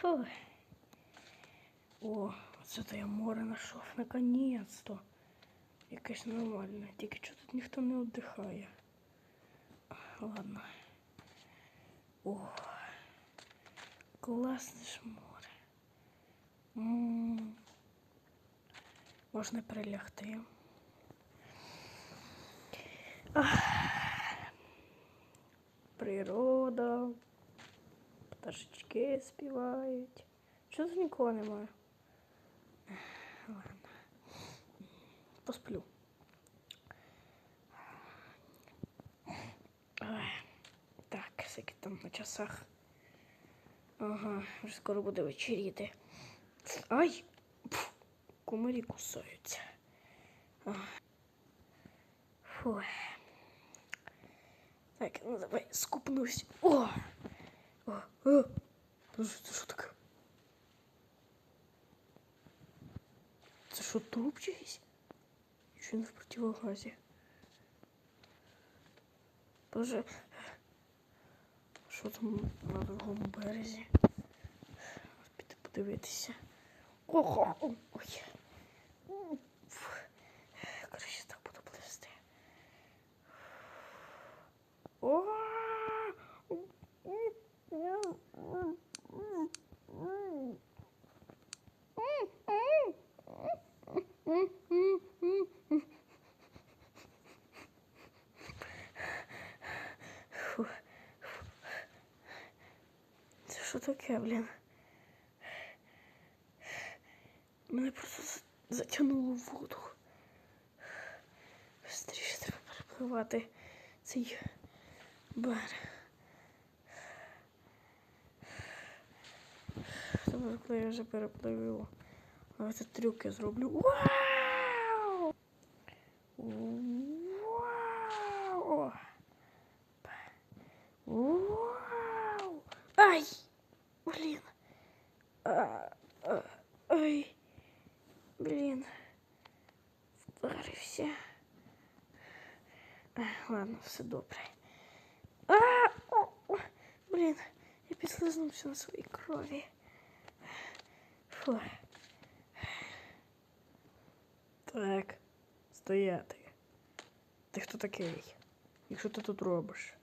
Фу. О, це то я море знайшов. Наконець-то. Якесь нормальне. Тільки що тут ніхто не віддихає. Ладно. О, класне ж море. М. Можна прилягти. Природа. Пташечки співають. Що тут нікого немає? Ладно. Посплю. Так, скільки там на часах. Ага, вже скоро буде вечеріти. Ай! Пф, Комарі кусаються. Фу. Так, ну давай скупнусь. О! О! О! Подожди, це що таке? Це що, труп чийсь? Чи він в противогазі? Боже, що там на другому березі? Піти подивитися. Ого! Ой. Фу. Коротше, так буду плисти. О! Фу. Це що таке, блін? Мене просто за- затягнуло в воду. Быстріше треба перепливати цей берег. Тому коли я вже перепливу. Давайте трюки зроблю. Вау! Вау! Вау! Ай! Блін. А, а, Ай! Блін. Вдарився. А, Ладно, все добре. А! О, о, блін, я підслизнувся на своїй крові. Фу. Так, стояти. Ти хто такий? І що ти тут робиш?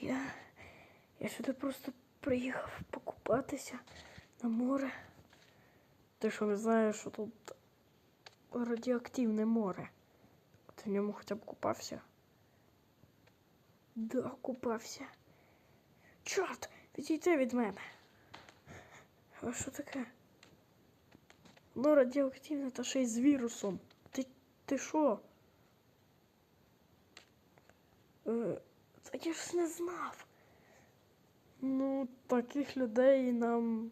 Я. Я сюди просто приїхав покупатися на море. Ти що не знаєш, що тут радіоактивне море? Ти в ньому хоча б купався? Да, купався. Чорт, відійди від мене. А що таке? Ну, радіоактивне та ще й з вірусом. Ти, ти що? Е, та я ж не знав. Ну, таких людей нам.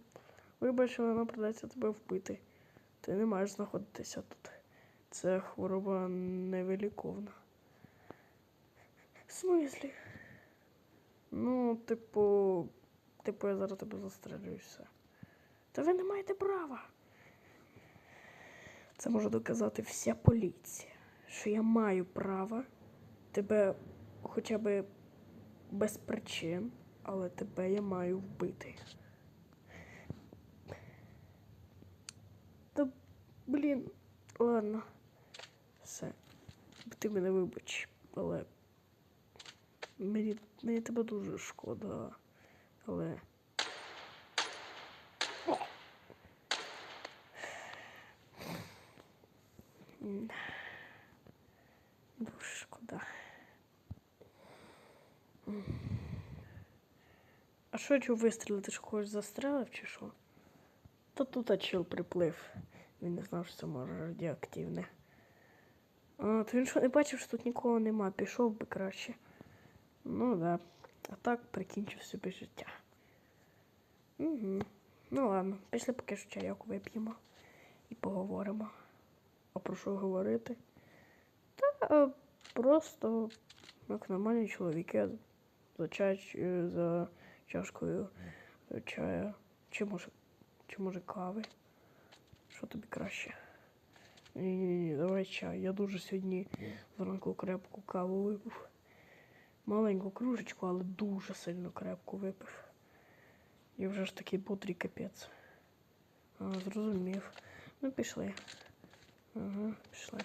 Вибач, але нам придеться тебе вбити. Ти не маєш знаходитися тут. Це хвороба невиліковна. В смислі? Ну, типу, типу, я зараз тебе застрелю і все. Та ви не маєте права. Це може доказати вся поліція, що я маю право тебе хоча б без причин, але тебе я маю вбити. Та, блін, ладно. Все. Ти мене вибач, але мені, мені тебе дуже шкода. Але. Дуже шкода. Що я чув вистрілити? Ти ж когось застрелив чи що? Та тут чел приплив. Він не знав, що це може радіоактивне. А, то він що не бачив, що тут нікого нема, пішов би краще. Ну да. А так прикінчив собі життя. Угу. Ну ладно, після поки що чайок вип'ємо і поговоримо. А про що говорити? Та е, просто як нормальні чоловіки за чай, е, за чашкою е, чая. Чи може, чи може кави? Що тобі краще? Ні, ні, ні, давай чай. Я дуже сьогодні зранку крепку каву випив. Маленьку кружечку, але дуже сильно крепку випив. І вже ж такий бутрий капець. А, зрозумів. Ну, пішли. Ага, пішли.